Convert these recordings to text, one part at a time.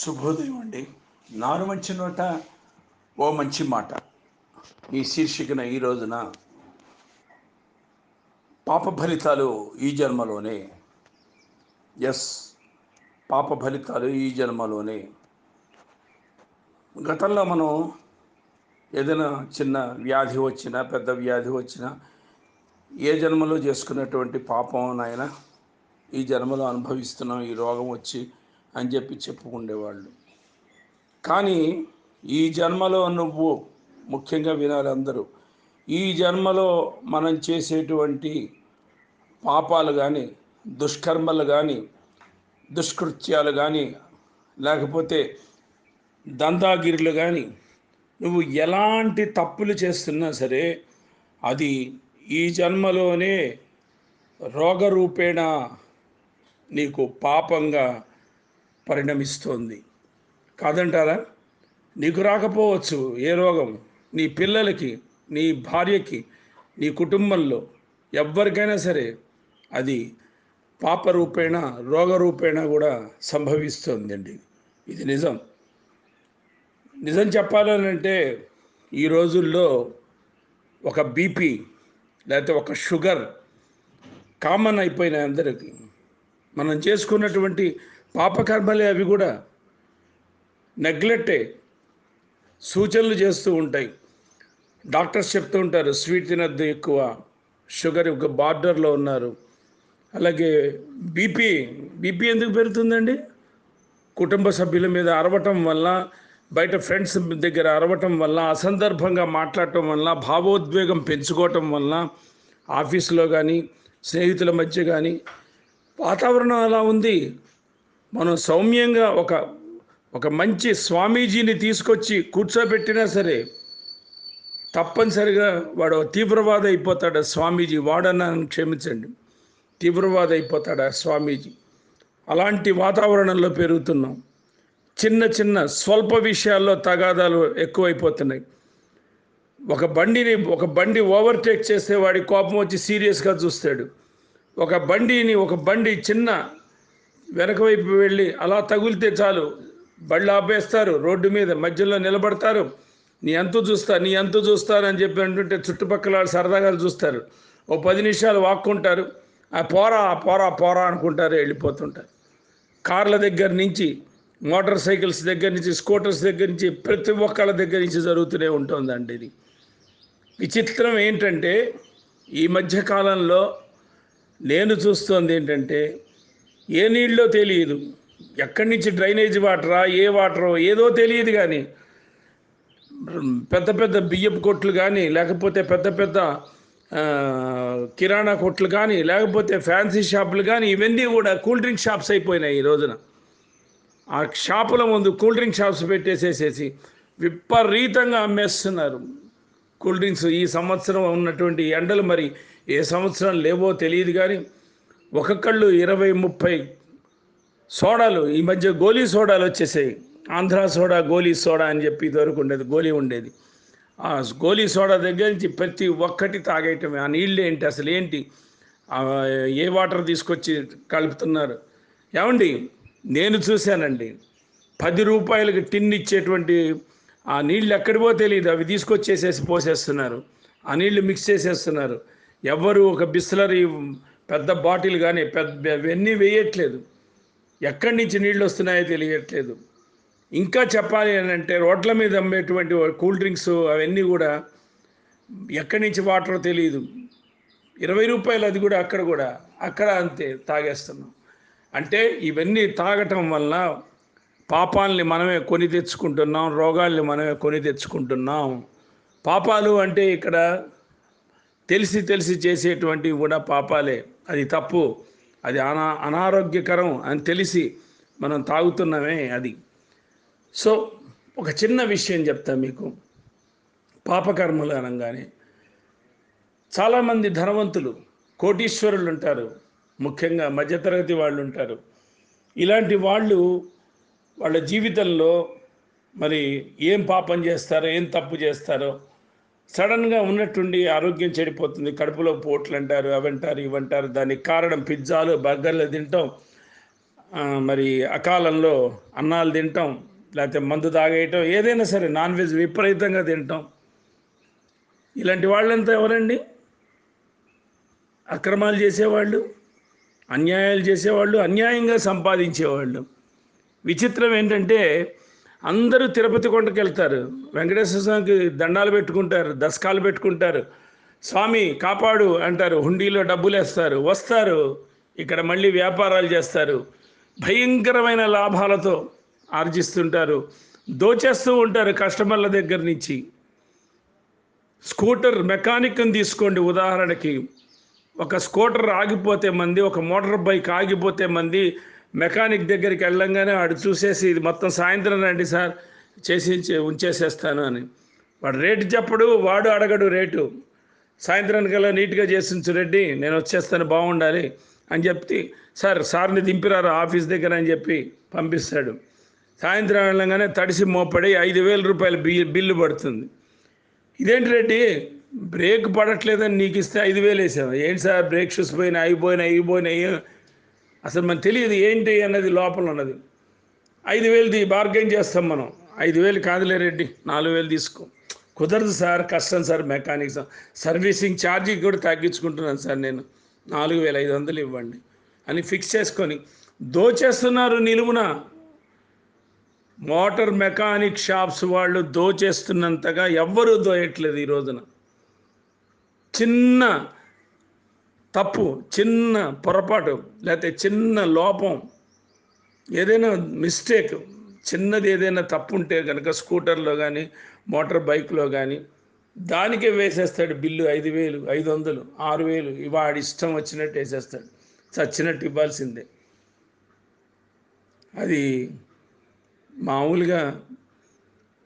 శుభోదయం అండి. నారు మంచి నోట ఓ మంచి మాట. ఈ శీర్షికన ఈ రోజున పాప ఫలితాలు ఈ జన్మలోనే ఎస్ పాప ఫలితాలు ఈ జన్మలోనే. గతంలో మనం ఏదైనా చిన్న వ్యాధి వచ్చినా పెద్ద వ్యాధి వచ్చినా ఏ జన్మలో చేసుకున్నటువంటి పాపం నాయన ఈ జన్మలో అనుభవిస్తున్నాం ఈ రోగం వచ్చి అని చెప్పి చెప్పుకుండేవాళ్ళు. కానీ ఈ జన్మలో నువ్వు ముఖ్యంగా వినాలి అందరూ ఈ జన్మలో మనం చేసేటువంటి పాపాలు కానీ దుష్కర్మలు కానీ దుష్కృత్యాలు కానీ లేకపోతే దందాగిరులు కానీ నువ్వు ఎలాంటి తప్పులు చేస్తున్నా సరే అది ఈ జన్మలోనే రోగరూపేణ నీకు పాపంగా పరిణమిస్తోంది. కాదంటారా? నీకు రాకపోవచ్చు ఏ రోగం. నీ పిల్లలకి నీ భార్యకి నీ కుటుంబంలో ఎవ్వరికైనా సరే అది పాప రూపేణ రోగరూపేణ కూడా సంభవిస్తుందండి. ఇది నిజం. నిజం చెప్పాలంటే ఈ రోజుల్లో ఒక బీపీ లేకపోతే ఒక షుగర్ కామన్ అయిపోయినాయి అందరికీ. మనం చేసుకున్నటువంటి పాపకర్మలే అవి కూడా నెగ్లెక్టే సూచనలు చేస్తూ ఉంటాయి. డాక్టర్స్ చెప్తూ ఉంటారు స్వీట్ తినద్దు ఎక్కువ షుగర్ ఒక బార్డర్లో ఉన్నారు. అలాగే బీపీ బీపీ ఎందుకు పెరుగుతుందండి? కుటుంబ సభ్యుల మీద అరవటం వల్ల బయట ఫ్రెండ్స్ దగ్గర అరవటం వల్ల అసందర్భంగా మాట్లాడటం వల్ల భావోద్వేగం పెంచుకోవటం వల్ల ఆఫీసులో కానీ స్నేహితుల మధ్య కానీ వాతావరణం అలా ఉంది. మనం సౌమ్యంగా ఒక ఒక మంచి స్వామీజీని తీసుకొచ్చి కూర్చోబెట్టినా సరే తప్పనిసరిగా వాడు తీవ్రవాద అయిపోతాడు స్వామీజీ. వాడన్నాను క్షమించండి. తీవ్రవాద అయిపోతాడు ఆ స్వామీజీ. అలాంటి వాతావరణంలో పెరుగుతున్నాం. చిన్న చిన్న స్వల్ప విషయాల్లో తగాదాలు ఎక్కువైపోతున్నాయి. ఒక బండిని ఒక బండి ఓవర్టేక్ చేస్తే వాడి కోపం వచ్చి సీరియస్గా చూస్తాడు. ఒక బండిని ఒక బండి చిన్న వెనక వైపు వెళ్ళి అలా తగిలితే చాలు. బళ్ళు ఆపేస్తారు రోడ్డు మీద మధ్యలో నిలబడతారు. నీ ఎంత చూస్తా నీ ఎంత చూస్తానని చెప్పి అంటుంటే చుట్టుపక్కల వాళ్ళు సరదాగా చూస్తారు. ఓ పది నిమిషాలు వాక్కుంటారు ఆ పోరా ఆ పోరా పోరా అనుకుంటారు వెళ్ళిపోతుంటారు. కార్ల దగ్గర నుంచి మోటార్ సైకిల్స్ దగ్గర నుంచి స్కూటర్స్ దగ్గర నుంచి ప్రతి ఒక్కళ్ళ దగ్గర నుంచి జరుగుతూనే ఉంటుందండి ఇది. విచిత్రం ఏంటంటే ఈ మధ్యకాలంలో నేను చూస్తుంది ఏంటంటే ఏ నీళ్ళో తెలియదు. ఎక్కడి నుంచి డ్రైనేజ్ వాటరా ఏ వాటరో ఏదో తెలియదు కానీ పెద్ద పెద్ద బియ్యపు కొట్లు కానీ లేకపోతే పెద్ద పెద్ద కిరాణా కొట్లు కానీ లేకపోతే ఫ్యాన్సీ షాపులు కానీ ఇవన్నీ కూడా కూల్ డ్రింక్ షాప్స్ అయిపోయినాయి ఈ రోజున. ఆ షాపుల ముందు కూల్ డ్రింక్ షాప్స్ పెట్టేసేసేసి విపరీతంగా అమ్మేస్తున్నారు. కూల్ డ్రింక్స్ ఈ సంవత్సరం ఉన్నటువంటి ఎండలు మరి ఏ సంవత్సరం లేవో తెలియదు కానీ ఒక్కొక్కళ్ళు ఇరవై ముప్పై సోడాలు ఈ మధ్య గోలీ సోడాలు వచ్చేసాయి. ఆంధ్ర సోడా గోలీ సోడా అని చెప్పి ఇదివరకు ఉండేది గోలీ ఉండేది. ఆ గోలీ సోడా దగ్గర నుంచి ప్రతి ఒక్కటి తాగేయటమే. ఆ నీళ్ళు ఏంటి అసలు ఏంటి? ఏ వాటర్ తీసుకొచ్చి కలుపుతున్నారు? ఏమండి నేను చూశానండి పది రూపాయలకి టిన్ ఇచ్చేటువంటి ఆ నీళ్ళు ఎక్కడికో తెలియదు అవి తీసుకొచ్చేసేసి పోసేస్తున్నారు. ఆ నీళ్ళు మిక్స్ చేసేస్తున్నారు. ఎవరు ఒక బిస్లరీ పెద్ద బాటిల్ కానీ పెద్ద అవన్నీ వేయట్లేదు. ఎక్కడి నుంచి నీళ్ళు వస్తున్నాయో తెలియట్లేదు. ఇంకా చెప్పాలి అని అంటే రోడ్ల మీద అమ్మేటువంటి కూల్ డ్రింక్స్ అవన్నీ కూడా ఎక్కడి నుంచి వాటర్ తెలియదు ఇరవై రూపాయలు అది కూడా అక్కడ కూడా అక్కడ అంతే తాగేస్తున్నాం. అంటే ఇవన్నీ తాగటం వల్ల పాపాలని మనమే కొని తెచ్చుకుంటున్నాం రోగాల్ని మనమే కొని తెచ్చుకుంటున్నాం. పాపాలు అంటే ఇక్కడ తెలిసి తెలిసి చేసేటువంటివి కూడా పాపాలే. అది తప్పు. అది అనా అనారోగ్యకరం అని తెలిసి మనం తాగుతున్నామే అది. సో ఒక చిన్న విషయం చెప్తా మీకు. పాపకర్మలు అనగానే చాలామంది ధనవంతులు కోటీశ్వరులు ఉంటారు. ముఖ్యంగా మధ్యతరగతి వాళ్ళు ఉంటారు. ఇలాంటి వాళ్ళు వాళ్ళ జీవితంలో మరి ఏం పాపం చేస్తారో ఏం తప్పు చేస్తారో సడన్గా ఉన్నట్టుండి ఆరోగ్యం చెడిపోతుంది. కడుపులో పోట్లు అంటారు అవంటారు ఇవంటారు. దానికి కారణం పిజ్జాలు బర్గర్లు తింటాం. మరి అకాలంలో అన్నాలు తింటాం. లేకపోతే మందు తాగేయటం ఏదైనా సరే నాన్ వెజ్ విపరీతంగా తింటాం. ఇలాంటి వాళ్ళంతా ఎవరండి? అక్రమాలు చేసేవాళ్ళు అన్యాయాలు చేసేవాళ్ళు అన్యాయంగా సంపాదించేవాళ్ళు. విచిత్రం ఏంటంటే అందరూ తిరుపతి కొండకి వెళ్తారు వెంకటేశ్వర స్వామికి దండాలు పెట్టుకుంటారు దశకాలు పెట్టుకుంటారు. స్వామి కాపాడు అంటారు హుండీలో డబ్బులు వేస్తారు వస్తారు ఇక్కడ మళ్ళీ వ్యాపారాలు చేస్తారు. భయంకరమైన లాభాలతో ఆర్జిస్తుంటారు. దోచేస్తూ ఉంటారు కస్టమర్ల దగ్గర నుంచి. స్కూటర్ మెకానిక్ని తీసుకోండి ఉదాహరణకి. ఒక స్కూటర్ ఆగిపోతే మంది ఒక మోటార్ బైక్ ఆగిపోతే మంది మెకానిక్ దగ్గరికి వెళ్ళంగానే ఆడు చూసేసి ఇది మొత్తం సాయంత్రం రండి సార్ చేసి ఉంచేసేస్తాను అని. వాడు రేటు చెప్పడు వాడు అడగడు రేటు. సాయంత్రానికల్లా నీట్గా చేసించు రెడ్డి నేను వచ్చేస్తాను బాగుండాలి అని చెప్పి సార్ సార్ని దింపిరారు ఆఫీస్ దగ్గర అని చెప్పి పంపిస్తాడు. సాయంత్రం వెళ్ళంగానే తడిసి మోపడి ఐదు వేల రూపాయల బిల్ బిల్లు పడుతుంది. ఇదేంటి రెడ్డి బ్రేక్ పడట్లేదని నీకు ఇస్తే ఐదు వేలు వేసావు? ఏంటి సార్ బ్రేక్ షూస్ పోయినా అయిపోయినాయి అయిపోయినాయి అసలు మనకు తెలియదు ఏంటి అన్నది లోపల ఉన్నది. ఐదు వేలది బార్గెన్ చేస్తాం మనం. ఐదు వేలు కాదులే రెడ్డి నాలుగు వేలు తీసుకో. కుదరదు సార్ కష్టం సార్ మెకానిక్ సార్. సర్వీసింగ్ ఛార్జీ కూడా తగ్గించుకుంటున్నాను సార్ నేను. నాలుగు వేల ఐదు వందలు ఇవ్వండి అని ఫిక్స్ చేసుకొని దోచేస్తున్నారు నిలువున. మోటార్ మెకానిక్ షాప్స్ వాళ్ళు దోచేస్తున్నంతగా ఎవ్వరూ దోయట్లేదు ఈ రోజున. చిన్న తప్పు చిన్న పొరపాటు లేకపోతే చిన్న లోపం ఏదైనా మిస్టేక్ చిన్నది ఏదైనా తప్పు ఉంటే కనుక స్కూటర్లో కానీ మోటార్ బైక్లో కానీ దానికే వేసేస్తాడు బిల్లు ఐదు వేలు ఐదు వందలు ఆరు వేలు. వాడి ఇష్టం వచ్చినట్టు వేసేస్తాడు. చచ్చినట్టు ఇవ్వాల్సిందే. అది మామూలుగా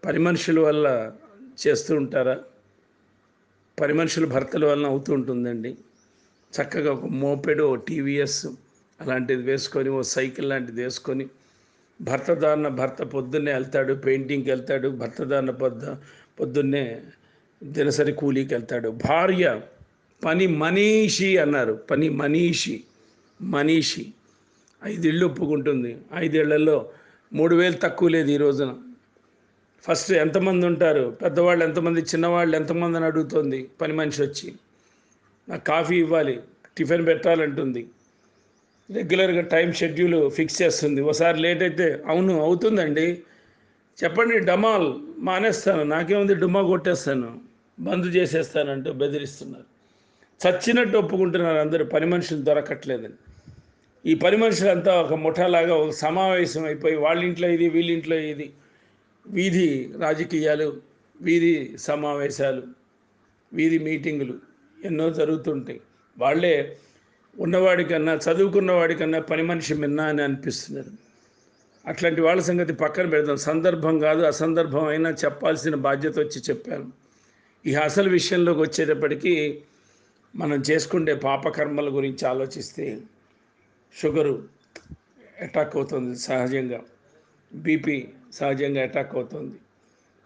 పని మనుషుల వల్ల చేస్తూ ఉంటారా? పని మనుషుల భర్తల వలన అవుతూ ఉంటుందండి. చక్కగా ఒక మోపెడ్ ఓ టీవీఎస్ అలాంటిది వేసుకొని ఓ సైకిల్ లాంటిది వేసుకొని భర్త దారిన భర్త పొద్దున్నే వెళ్తాడు పెయింటింగ్కి వెళ్తాడు భర్త దారిన పొద్దు పొద్దున్నే దినసరి కూలీకి వెళ్తాడు. భార్య పని మనీషి అన్నారు. పని మనీషి మనీషి. ఐదేళ్ళు ఒప్పుకుంటుంది. ఐదేళ్ళలో మూడు వేలు తక్కువ లేదు ఈ రోజున. ఫస్ట్ ఎంతమంది ఉంటారు? పెద్దవాళ్ళు ఎంతమంది? చిన్నవాళ్ళు ఎంతమంది అని అడుగుతుంది పని మనిషి వచ్చి. నాకు కాఫీ ఇవ్వాలి టిఫిన్ పెట్టాలంటుంది. రెగ్యులర్గా టైం షెడ్యూల్ ఫిక్స్ చేస్తుంది. ఒకసారి లేట్ అయితే అవును అవుతుందండి. చెప్పండి డమాల్ మానేస్తాను. నాకేముంది డుమా కొట్టేస్తాను. బంద్ చేసేస్తానంటూ బెదిరిస్తున్నారు. చచ్చినట్టు ఒప్పుకుంటున్నారు అందరూ. పని మనుషులు దొరకట్లేదని. ఈ పని మనుషులంతా ఒక ముఠాలాగా ఒక సమావేశం అయిపోయి వాళ్ళ ఇంట్లో ఇది వీళ్ళింట్లో ఇది వీధి రాజకీయాలు వీధి సమావేశాలు వీధి మీటింగులు ఎన్నో జరుగుతుంటాయి. వాళ్ళే ఉన్నవాడికన్నా చదువుకున్న వాడికన్నా పని మనిషి మిన్నా అని అనిపిస్తున్నారు అట్లాంటి వాళ్ళ సంగతి పక్కన పెడతాం సందర్భం కాదు అసందర్భం అయినా చెప్పాల్సిన బాధ్యత వచ్చి చెప్పాను ఈ అసలు విషయంలోకి వచ్చేటప్పటికీ మనం చేసుకుంటే పాపకర్మల గురించి ఆలోచిస్తే షుగరు అటాక్ అవుతుంది సహజంగా. బీపీ సహజంగా అటాక్ అవుతుంది.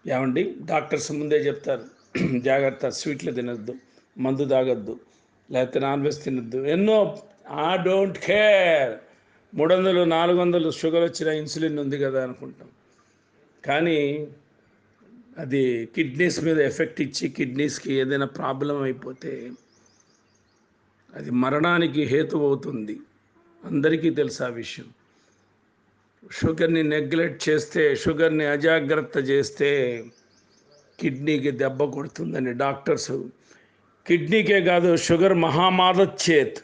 ఏమండి? డాక్టర్స్ ముందే చెప్తారు. జాగ్రత్త స్వీట్లు తినొద్దు మందు తాగొద్దు. లేకపోతే నాన్ వెజ్ తినద్దు. ఎన్నో ఆ డోంట్ కేర్. మూడు వందలు నాలుగు వందలు షుగర్ వచ్చిన ఇన్సులిన్ ఉంది కదా అనుకుంటాం. కానీ అది కిడ్నీస్ మీద ఎఫెక్ట్ ఇచ్చి కిడ్నీస్కి ఏదైనా ప్రాబ్లం అయిపోతే అది మరణానికి హేతు అవుతుంది. అందరికీ తెలుసు ఆ విషయం. షుగర్ని నెగ్లెక్ట్ చేస్తే షుగర్ని అజాగ్రత్త చేస్తే కిడ్నీకి దెబ్బ కొడుతుందని డాక్టర్స్ కిడ్నీకే కాదు షుగర్ మహామాదచ్చేత్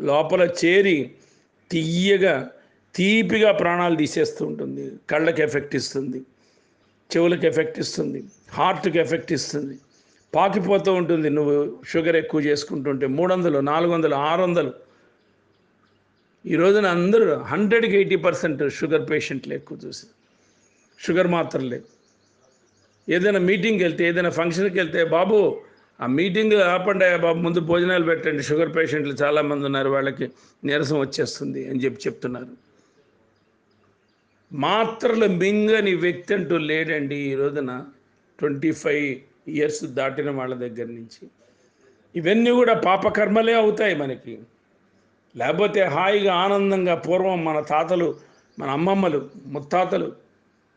లోపల చేరి తీయగా తీపిగా ప్రాణాలు తీసేస్తూ ఉంటుంది కళ్ళకి ఎఫెక్ట్ ఇస్తుంది. చెవులకు ఎఫెక్ట్ ఇస్తుంది. హార్ట్కి ఎఫెక్ట్ ఇస్తుంది. పాకిపోతూ ఉంటుంది. నువ్వు షుగర్ ఎక్కువ చేసుకుంటుంటే మూడు వందలు నాలుగు వందలు ఆరు వందలు ఈ రోజున అందరూ హండ్రెడ్కి ఎయిటీ పర్సెంట్ షుగర్ పేషెంట్లు ఎక్కువ చూసి. షుగర్ మాత్రలే. ఏదైనా మీటింగ్కి వెళ్తే ఏదైనా ఫంక్షన్కి వెళ్తే బాబు ఆ మీటింగ్ ఆపండి బాబు ముందు భోజనాలు పెట్టండి. షుగర్ పేషెంట్లు చాలామంది ఉన్నారు వాళ్ళకి నీరసం వచ్చేస్తుంది అని చెప్పి చెప్తున్నారు. మాత్రలు మింగని వ్యక్తి అంటూ లేడండి ఈ రోజున ట్వంటీ ఫైవ్ ఇయర్స్ దాటిన వాళ్ళ దగ్గర నుంచి. ఇవన్నీ కూడా పాపకర్మలే అవుతాయి మనకి. లేకపోతే హాయిగా ఆనందంగా పూర్వం మన తాతలు మన అమ్మమ్మలు ముత్తాతలు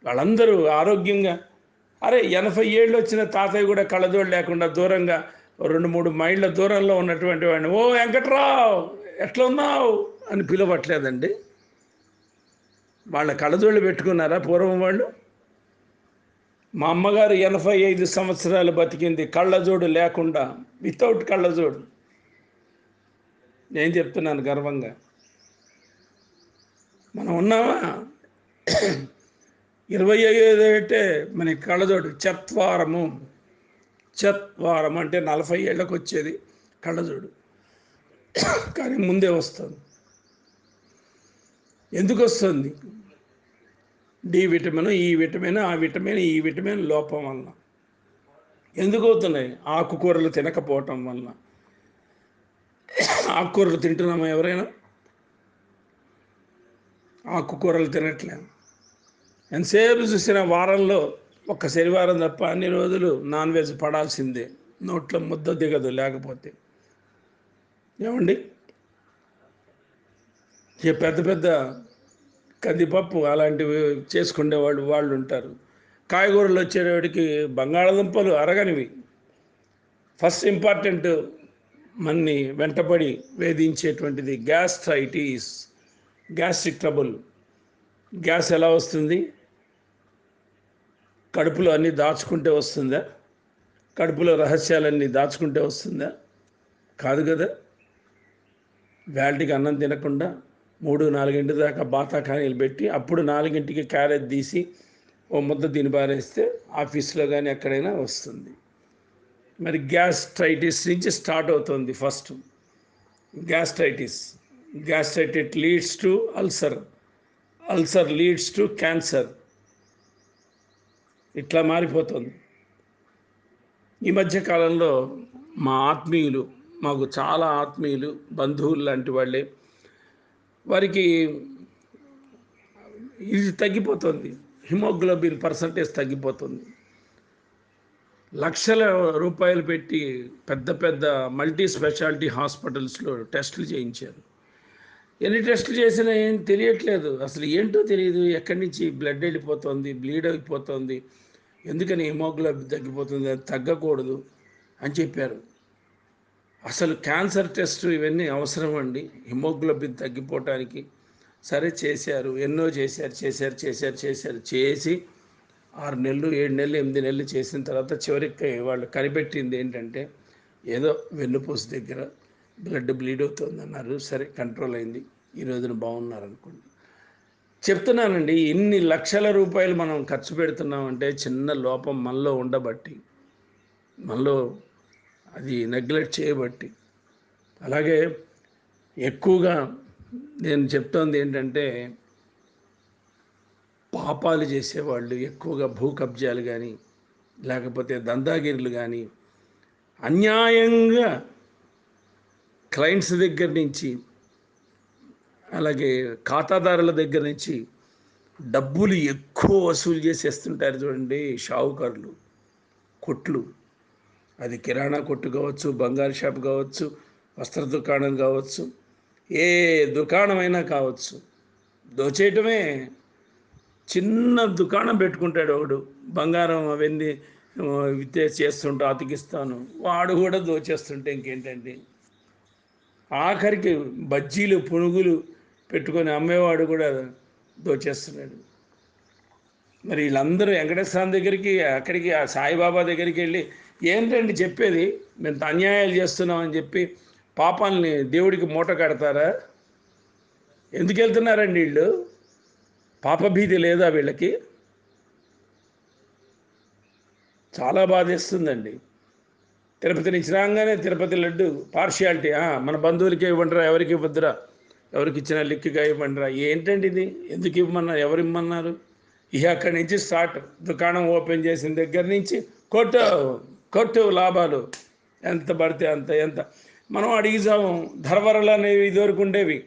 వాళ్ళందరూ ఆరోగ్యంగా అరే ఎనభై ఏళ్ళు వచ్చిన తాతయ్య కూడా కళ్ళజోడు లేకుండా దూరంగా రెండు మూడు మైళ్ళ దూరంలో ఉన్నటువంటి వాడిని ఓ వెంకట్రావు ఎట్లా ఉన్నావు? అని పిలవట్లేదండి. వాళ్ళ కళ్ళజోళ్ళు పెట్టుకున్నారా పూర్వం వాళ్ళు? మా అమ్మగారు ఎనభై ఐదు సంవత్సరాలు బతికింది కళ్ళజోడు లేకుండా వితౌట్ కళ్ళజోడు. నేను చెప్తున్నాను గర్వంగా. మనం ఉన్నామా? ఇరవై ఐదు అంటే మన కళ్ళజోడు చత్వారము. చత్వారం అంటే నలభై ఏళ్ళకు వచ్చేది కళ్ళజోడు. కానీ ముందే వస్తుంది. ఎందుకు వస్తుంది డి విటమిన్ ఈ విటమిన్ ఆ విటమిన్ ఈ విటమిన్ లోపం వలన. ఎందుకు అవుతున్నాయి ఆకుకూరలు తినకపోవటం వలన. ఆకుకూరలు తింటున్నామా ఎవరైనా? ఆకుకూరలు తినట్లేదు? ఎంతసేపు చూసిన వారంలో ఒక్క శనివారం తప్ప అన్ని రోజులు నాన్ వెజ్ పడాల్సిందే. నోట్లో ముద్ద దిగదు లేకపోతే. ఏమండి? ఈ పెద్ద పెద్ద కందిపప్పు అలాంటివి చేసుకునే వాళ్ళు వాళ్ళు ఉంటారు. కాయగూరలు వచ్చేవాడికి బంగాళదుంపలు అరగనివి. ఫస్ట్ ఇంపార్టెంట్ మన్ని వెంటపడి వేధించేటువంటిది గ్యాస్ట్రైటిస్ గ్యాస్ట్రిక్ ట్రబుల్. గ్యాస్ ఎలా వస్తుంది? కడుపులో అన్నీ దాచుకుంటే వస్తుందా? కడుపులో రహస్యాలన్నీ దాచుకుంటే వస్తుందా? కాదు కదా. వేల్టికి అన్నం తినకుండా మూడు నాలుగింటి దాకా బాతాఖానీలు పెట్టి అప్పుడు నాలుగింటికి క్యారెట్ తీసి ఓ ముద్ద తిని పారేస్తే ఆఫీస్లో కానీ ఎక్కడైనా వస్తుంది. మరి గ్యాస్ట్రైటిస్ నుంచి స్టార్ట్ అవుతుంది first. Gastritis. Gastritis leads to ulcer. Ulcer leads to cancer. ఇట్లా మారిపోతుంది. ఈ మధ్య కాలంలో మా ఆత్మీయులు మాకు చాలా ఆత్మీయులు బంధువులు లాంటి వాళ్ళే వారికి ఇది తగ్గిపోతుంది. హిమోగ్లోబిన్ పర్సంటేజ్ తగ్గిపోతుంది. లక్షల రూపాయలు పెట్టి పెద్ద పెద్ద మల్టీ స్పెషాలిటీ హాస్పిటల్స్లో టెస్టులు చేయించారు. ఎన్ని టెస్టులు చేసినా ఏం తెలియట్లేదు. అసలు ఏంటో తెలియదు ఎక్కడి నుంచి బ్లడ్ వెళ్ళిపోతుంది బ్లీడ్ అయిపోతుంది ఎందుకని హిమోగ్లోబిన్ తగ్గిపోతుంది అది తగ్గకూడదు అని చెప్పారు. అసలు క్యాన్సర్ టెస్ట్ ఇవన్నీ అవసరం అండి? హిమోగ్లోబిన్ తగ్గిపోవటానికి సరే చేశారు ఎన్నో చేశారు చేశారు చేశారు చేశారు చేసి ఆరు నెలలు ఏడు నెలలు ఎనిమిది నెలలు చేసిన తర్వాత చివరికి వాళ్ళు కనిపెట్టింది ఏంటంటే ఏదో వెన్నుపూస దగ్గర బ్లడ్ బ్లీడ్ అవుతుంది అన్నారు సరే కంట్రోల్ అయింది. ఈ రోజున బాగున్నారనుకోండి. చెప్తున్నానండి ఇన్ని లక్షల రూపాయలు మనం ఖర్చు పెడుతున్నామంటే చిన్న లోపం మనలో ఉండబట్టి మనలో అది నెగ్లెక్ట్ చేయబట్టి. అలాగే ఎక్కువగా నేను చెప్తోంది ఏంటంటే పాపాలు చేసేవాళ్ళు ఎక్కువగా భూ కబ్జాలు కానీ లేకపోతే దందాగిరులు కానీ అన్యాయంగా క్లయింట్స్ దగ్గర నుంచి అలాగే ఖాతాదారుల దగ్గర నుంచి డబ్బులు ఎక్కువ వసూలు చేసేస్తుంటారు చూడండి షావుకారులు. కొట్లు. అది కిరాణా కొట్టు కావచ్చు బంగారు షాప్ కావచ్చు వస్త్ర దుకాణం కావచ్చు ఏ దుకాణమైనా కావచ్చు. దోచేయటమే. చిన్న దుకాణం పెట్టుకుంటాడు ఒకడు. బంగారం అవన్నీ వితే చేస్తుంటా అతికిస్తాను. వాడు కూడా దోచేస్తుంటే ఇంకేంటండి? ఆఖరికి బజ్జీలు పునుగులు పెట్టుకొని అమ్మేవాడు కూడా దోచేస్తున్నాడు మరి వీళ్ళందరూ వెంకటేశ్వర దగ్గరికి అక్కడికి ఆ సాయిబాబా దగ్గరికి వెళ్ళి ఏంటండి చెప్పేది? మేము అన్యాయాలు చేస్తున్నామని చెప్పి పాపాలని దేవుడికి మూట కడతారా? ఎందుకు వెళ్తున్నారండి వీళ్ళు? పాపభీతి లేదా వీళ్ళకి? చాలా బాధేస్తుందండి. తిరుపతి నుంచి రాగానే తిరుపతి లడ్డు పార్షియాలిటీ మన బంధువులకి ఇవ్వండిరా ఎవరికి ఇవ్వద్దురా ఎవరికి ఇచ్చిన లిక్కిగా ఇవ్వండిరా. ఏంటండి ఇది? ఎందుకు ఇవ్వమన్నారు? ఎవరు ఇవ్వమన్నారు ఇక అక్కడి నుంచి స్టార్ట్ దుకాణం ఓపెన్ చేసిన దగ్గర నుంచి కొట్టు కొట్టు లాభాలు. ఎంత పడితే అంత ఎంత. మనం అడిగిసాము ధరవరలు అనేవి ఇదివరకు ఉండేవి.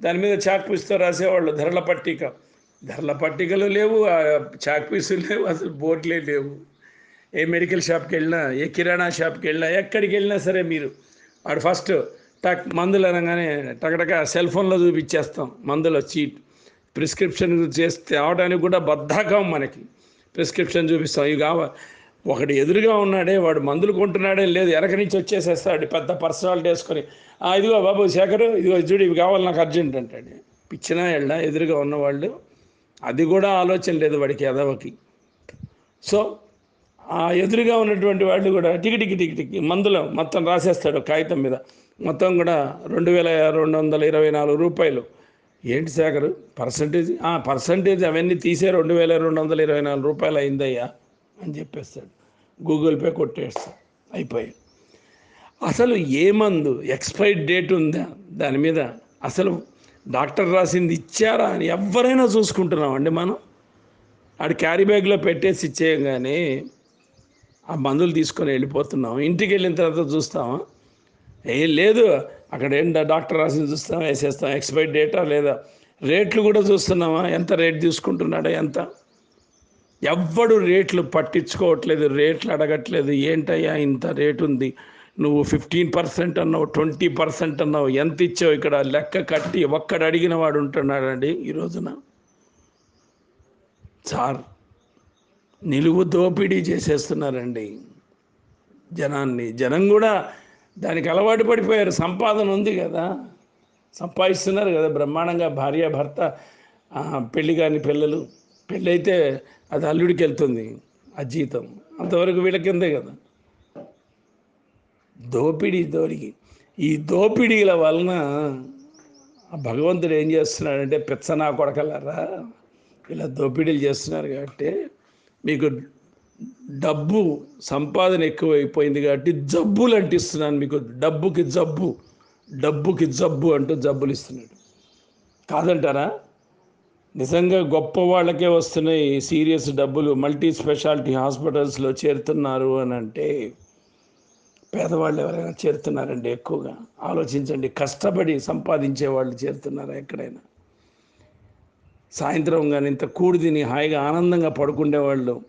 దాని మీద చాక్ పీస్తో రాసేవాళ్ళు ధరల పట్టిక. ధరల పట్టికలు లేవు చాక్ పీసులు లేవు అసలు బోర్డులే లేవు. ఏ మెడికల్ షాప్కి వెళ్ళినా ఏ కిరాణా షాప్కి వెళ్ళినా ఎక్కడికి వెళ్ళినా సరే మీరు వాడు ఫస్ట్ టక్ మందులు అనగానే టకటక సెల్ ఫోన్లో చూపించేస్తాం. మందులు చీట్ ప్రిస్క్రిప్షన్ చేస్తే అవడానికి కూడా బద్ధకం మనకి. ప్రిస్క్రిప్షన్ చూపిస్తాం. ఇవి కావ ఒకటి ఎదురుగా ఉన్నాడే వాడు మందులు కొంటున్నాడే లేదు వెనక నుంచి వచ్చేసేస్తాడు పెద్ద పర్సనాలిటీ వేసుకొని. ఇదిగో బాబు శేఖర్ ఇదిగో చూడు ఇవి కావాలి నాకు అర్జెంట్ అంటాడు. పిచ్చినా ఎళ్ళ ఎదురుగా ఉన్నవాళ్ళు అది కూడా ఆలోచన లేదు వాడికి ఎదవకి సో ఆ ఎదురుగా ఉన్నటువంటి వాళ్ళు కూడా టికి టికి టికి టికి మందులో మొత్తం రాసేస్తాడు కాగితం మీద. మొత్తం కూడా రెండు వేల రెండు వందల ఇరవై నాలుగు రూపాయలు. ఏంటి శేఖర్? పర్సంటేజ్? పర్సంటేజ్ అవన్నీ తీసే రెండు వేల రెండు వందల ఇరవై నాలుగు రూపాయలు అయిందయ్యా అని చెప్పేస్తాడు. గూగుల్ పే కొట్టేస్తాడు అయిపోయి అసలు ఏ మందు? ఎక్స్పైర్డ్ డేట్ ఉందా? దాని మీద అసలు డాక్టర్ రాసింది ఇచ్చారా అని ఎవరైనా చూసుకుంటున్నామండి మనం. ఆడు క్యారీ బ్యాగ్లో పెట్టేసి ఇచ్చేయగానే ఆ మందులు తీసుకొని వెళ్ళిపోతున్నాం. ఇంటికి వెళ్ళిన తర్వాత చూస్తామా? ఏం లేదు. అక్కడ ఏం డాక్టర్ రాసిన చూస్తాం వేసేస్తాం ఎక్స్పైర్ డేటా లేదా? రేట్లు కూడా చూస్తున్నామా? ఎంత రేట్ తీసుకుంటున్నాడో ఎంత? ఎవ్వడు రేట్లు పట్టించుకోవట్లేదు రేట్లు అడగట్లేదు. ఏంటయ్యా ఇంత రేటు ఉంది? నువ్వు ఫిఫ్టీన్ పర్సెంట్ అన్నావు ట్వంటీ పర్సెంట్ అన్నావు ఎంత ఇచ్చావు ఇక్కడ? లెక్క కట్టి ఒక్కడు అడిగిన వాడు ఉంటున్నాడండి ఈ రోజున. సార్ నిలువు దోపిడీ చేసేస్తున్నారండి జనాన్ని. జనం కూడా దానికి అలవాటు పడిపోయారు. సంపాదన ఉంది కదా. సంపాదిస్తున్నారు కదా. బ్రహ్మాండంగా భార్య భర్త పెళ్ళి కాని పిల్లలు. పెళ్ళి అయితే అది అల్లుడికి వెళ్తుంది ఆ జీతం. అంతవరకు వీళ్ళ కిందే కదా. దోపిడీ దోరికి. ఈ దోపిడీల వలన భగవంతుడు ఏం చేస్తున్నాడంటే పిచ్చనా కొడకలరా? ఇలా దోపిడీలు చేస్తున్నారు కాబట్టి మీకు డబ్బు సంపాదన ఎక్కువైపోయింది కాబట్టి జబ్బులు అంటిస్తున్నాను మీకు. డబ్బుకి జబ్బు డబ్బుకి జబ్బు అంటూ జబ్బులు ఇస్తున్నాడు. కాదంటారా? నిజంగా గొప్ప వాళ్ళకే వస్తున్నాయి సీరియస్ డబ్బులు. మల్టీ స్పెషాలిటీ హాస్పిటల్స్లో చేరుతున్నారు అని అంటే పేదవాళ్ళు ఎవరైనా చేరుతున్నారండి ఎక్కువగా. ఆలోచించండి కష్టపడి సంపాదించే వాళ్ళు చేరుతున్నారా ఎక్కడైనా? సాయంత్రం కానీ ఇంత కూడి తిని హాయిగా ఆనందంగా పడుకునే వాళ్ళు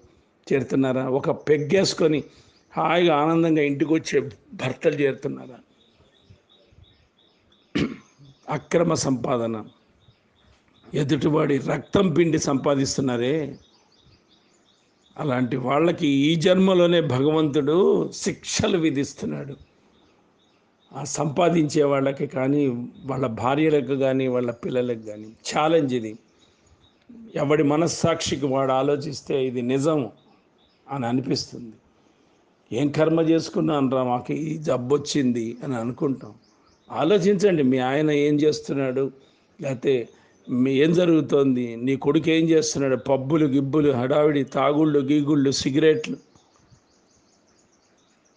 చేరుతున్నారా? ఒక పెగ్గేసుకొని హాయిగా ఆనందంగా ఇంటికి వచ్చే భర్తలు చేరుతున్నారా? అక్రమ సంపాదన. ఎదుటివాడి రక్తం పిండి సంపాదిస్తున్నారే? అలాంటి వాళ్ళకి ఈ జన్మలోనే భగవంతుడు శిక్షలు విధిస్తున్నాడు. ఆ సంపాదించే వాళ్ళకి కానీ వాళ్ళ భార్యలకు కానీ వాళ్ళ పిల్లలకు కానీ ఛాలెంజ్ ఇది. ఎవడి మనస్సాక్షికి వాడు ఆలోచిస్తే ఇది నిజం అని అనిపిస్తుంది. ఏం కర్మ చేసుకున్నాను రా మాకు ఈ జబ్బు వచ్చింది అని అనుకుంటాం. ఆలోచించండి మీ ఆయన ఏం చేస్తున్నాడు? లేకపోతే మీ ఏం జరుగుతోంది? నీ కొడుకు ఏం చేస్తున్నాడు? పబ్బులు గిబ్బులు హడావిడి తాగుళ్ళు గీగుళ్ళు సిగరెట్లు.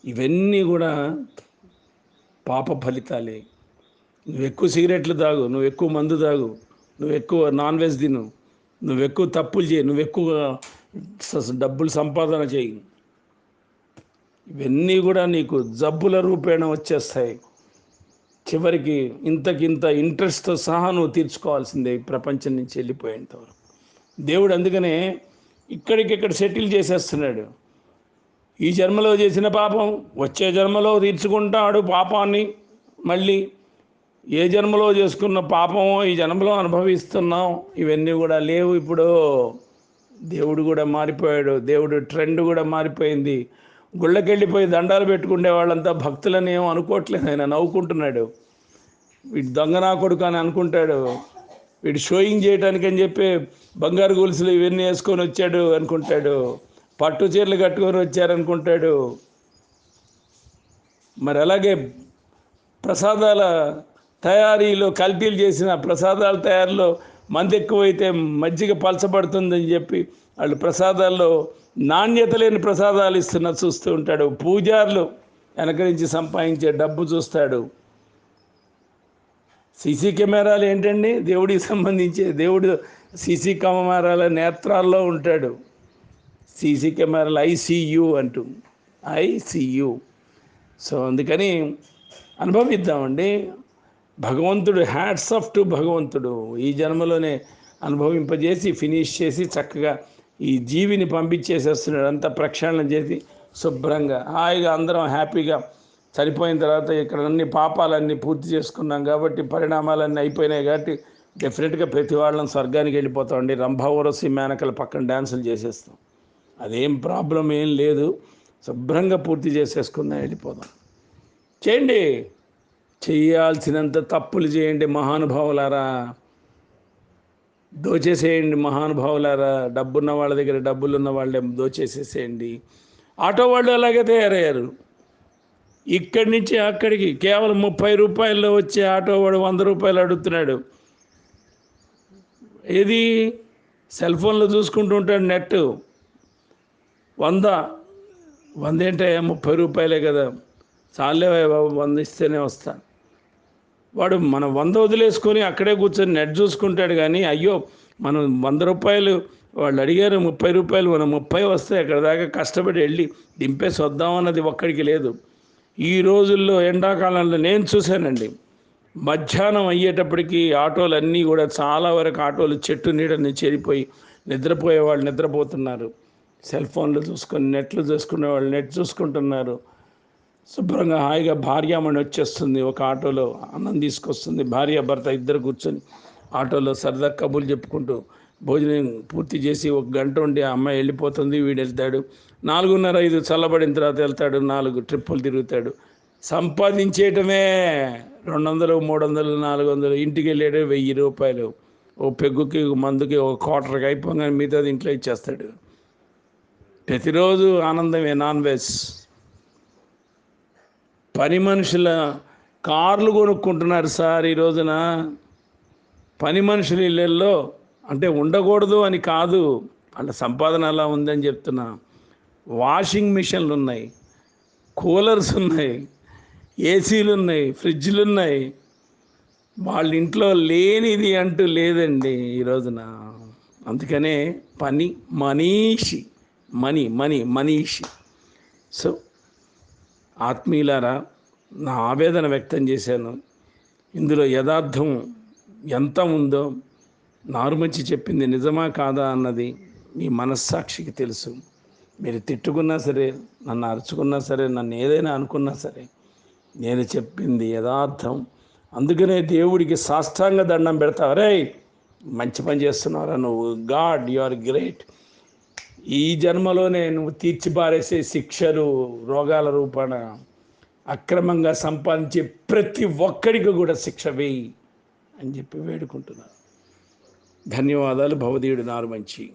ఇవన్నీ కూడా పాప ఫలితాలే. నువ్వు ఎక్కువ సిగరెట్లు తాగు నువ్వు ఎక్కువ మందు తాగు నువ్వు ఎక్కువ నాన్ వెజ్ తిను. నువ్వు ఎక్కువ తప్పులు చేయి నువ్వు ఎక్కువ డబ్బులు సంపాదన చేయి. ఇవన్నీ కూడా నీకు జబ్బుల రూపేణ వచ్చేస్తాయి. చివరికి ఇంతకింత ఇంట్రెస్ట్తో సహా నువ్వు తీర్చుకోవాల్సిందే ప్రపంచం నుంచి వెళ్ళిపోయేంతవరకు దేవుడు అందుకనే ఇక్కడికిక్కడ సెటిల్ చేసేస్తున్నాడు. ఈ జన్మలో చేసిన పాపం వచ్చే జన్మలో తీర్చుకుంటాడు పాపాన్ని మళ్ళీ. ఏ జన్మలో చేసుకున్న పాపమో ఈ జన్మలో అనుభవిస్తున్నాం. ఇవన్నీ కూడా లేవు ఇప్పుడు. దేవుడు కూడా మారిపోయాడు. దేవుడు ట్రెండ్ కూడా మారిపోయింది. గుళ్ళకెళ్ళిపోయి దండాలు పెట్టుకునే వాళ్ళంతా భక్తులని ఏం అనుకోవట్లేదు. ఆయన నవ్వుకుంటున్నాడు. వీడు దొంగ నా కొడుకు అని అనుకుంటాడు. వీడు షోయింగ్ చేయడానికి అని చెప్పి బంగారు గొలుసులు ఇవన్నీ వేసుకొని వచ్చాడు అనుకుంటాడు. పట్టు చీరలు కట్టుకొని వచ్చారనుకుంటాడు మరి అలాగే ప్రసాదాల తయారీలో కల్తీలు చేసిన ప్రసాదాల తయారీలో మంది ఎక్కువైతే మజ్జిగ పలచబడుతుందని చెప్పి వాళ్ళు ప్రసాదాల్లో నాణ్యత లేని ప్రసాదాలు ఇస్తున్న చూస్తూ ఉంటాడు. పూజారులు వెనక నుంచి సంపాదించే డబ్బు చూస్తాడు. సీసీ కెమెరాలు ఏంటండి? దేవుడికి సంబంధించి దేవుడు సీసీ కెమెరాల నేత్రాల్లో ఉంటాడు. సీసీ కెమెరాలు ఐసీయు అంటూ. ఐసీయు. సో అందుకని అనుభవిద్దామండి. భగవంతుడు హ్యాట్స్ ఆఫ్ టు భగవంతుడు. ఈ జన్మలోనే అనుభవింపజేసి ఫినిష్ చేసి చక్కగా ఈ జీవిని పంపించేసేస్తున్నాడు అంతా ప్రక్షాళన చేసి శుభ్రంగా హాయిగా అందరం హ్యాపీగా చనిపోయిన తర్వాత ఇక్కడ అన్ని పాపాలన్నీ పూర్తి చేసుకున్నాం కాబట్టి పరిణామాలన్నీ అయిపోయినాయి కాబట్టి డెఫినెట్గా ప్రతి వాళ్ళం స్వర్గానికి వెళ్ళిపోతామండి రంభావరసి మేనకల పక్కన డ్యాన్సులు చేసేస్తాం. అదేం ప్రాబ్లం ఏం లేదు. శుభ్రంగా పూర్తి చేసేసుకున్నా వెళ్ళిపోదాం. చేయండి. చేయాల్సినంత తప్పులు చేయండి మహానుభావులారా. దోచేసేయండి మహానుభావులారా. డబ్బున్న వాళ్ళ దగ్గర డబ్బులు ఉన్న వాళ్ళే దోచేసేసేయండి. ఆటో వాళ్ళు అలాగే తయారయ్యారు. ఇక్కడి నుంచి అక్కడికి కేవలం ముప్పై రూపాయల్లో వచ్చే ఆటో వాడు వంద రూపాయలు అడుగుతున్నాడు. ఏది? సెల్ ఫోన్లో చూసుకుంటూ ఉంటాడు నెట్ వంద. వంద ఏంటయ్యా ముప్పై రూపాయలే కదా. చాలే బాబు వంద ఇస్తేనే వస్తాను వాడు మనం వంద వదిలేసుకొని అక్కడే కూర్చొని నెట్ చూసుకుంటాడు కానీ అయ్యో మనం వంద రూపాయలు వాళ్ళు అడిగారు ముప్పై రూపాయలు మనం ముప్పై వస్తే అక్కడ దాకా కష్టపడి వెళ్ళి దింపేసి వద్దామన్నది ఒక్కడికి లేదు. ఈ రోజుల్లో ఎండాకాలంలో నేను చూశానండి. మధ్యాహ్నం అయ్యేటప్పటికి ఆటోలు అన్నీ కూడా చాలా వరకు ఆటోలు చెట్టు నీడని చేరిపోయి నిద్రపోయే వాళ్ళు నిద్రపోతున్నారు. సెల్ ఫోన్లు చూసుకొని నెట్లు చూసుకునే వాళ్ళు నెట్ చూసుకుంటున్నారు. శుభ్రంగా హాయిగా భార్యామణి వచ్చేస్తుంది ఒక ఆటోలో అన్నం తీసుకొస్తుంది భార్య భర్త ఇద్దరు కూర్చొని ఆటోలో సరదా కబుర్లు చెప్పుకుంటూ భోజనం పూర్తి చేసి ఒక గంట ఉండి ఆ అమ్మాయి వెళ్ళిపోతుంది వీడు వెళ్తాడు. నాలుగున్నర ఐదు చల్లబడిన తర్వాత వెళ్తాడు నాలుగు ట్రిప్పులు తిరుగుతాడు. సంపాదించేయటమే రెండు వందలు మూడు వందలు నాలుగు వందలు ఇంటికి వెళ్ళాడు వెయ్యి రూపాయలు. ఓ పెగ్గుకి మందుకి ఒక క్వార్టర్కి అయిపోగానే మిగతాది ఇంట్లో ఇచ్చేస్తాడు. ప్రతిరోజు ఆనందమే నాన్ వెజ్. పని మనుషుల కార్లు కొనుక్కుంటున్నారు సార్ ఈ రోజున. పని మనుషుల ఇళ్ళల్లో అంటే ఉండకూడదు అని కాదు వాళ్ళ సంపాదన అలా ఉందని చెప్తున్నా. వాషింగ్ మిషన్లు ఉన్నాయి కూలర్స్ ఉన్నాయి ఏసీలు ఉన్నాయి ఫ్రిడ్జ్లు ఉన్నాయి వాళ్ళ ఇంట్లో లేనిది అంటూ లేదండి ఈ రోజున. అందుకనే పని మనీషి మనీ మనీ మనీషి. సో ఆత్మీయులారా నా ఆవేదన వ్యక్తం చేశాను. ఇందులో యథార్థం ఎంత ఉందో నారుమంచి చెప్పింది నిజమా కాదా అన్నది మీ మనస్సాక్షికి తెలుసు. మీరు తిట్టుకున్నా సరే నన్ను అరుచుకున్నా సరే నన్ను ఏదైనా అనుకున్నా సరే నేను చెప్పింది యథార్థం. అందుకనే దేవుడికి సాష్టాంగ దండం పెడతావు రే మంచి పని చేస్తున్నారా నువ్వు. God you are great. ఈ జన్మలోనే నువ్వు తీర్చిపారేసే శిక్షలు రోగాల రూపాన అక్రమంగా సంపాదించే ప్రతి ఒక్కడికి కూడా శిక్ష వేయి అని చెప్పి వేడుకుంటున్నాను. ధన్యవాదాలు భవదీయుడు నారు మంచి.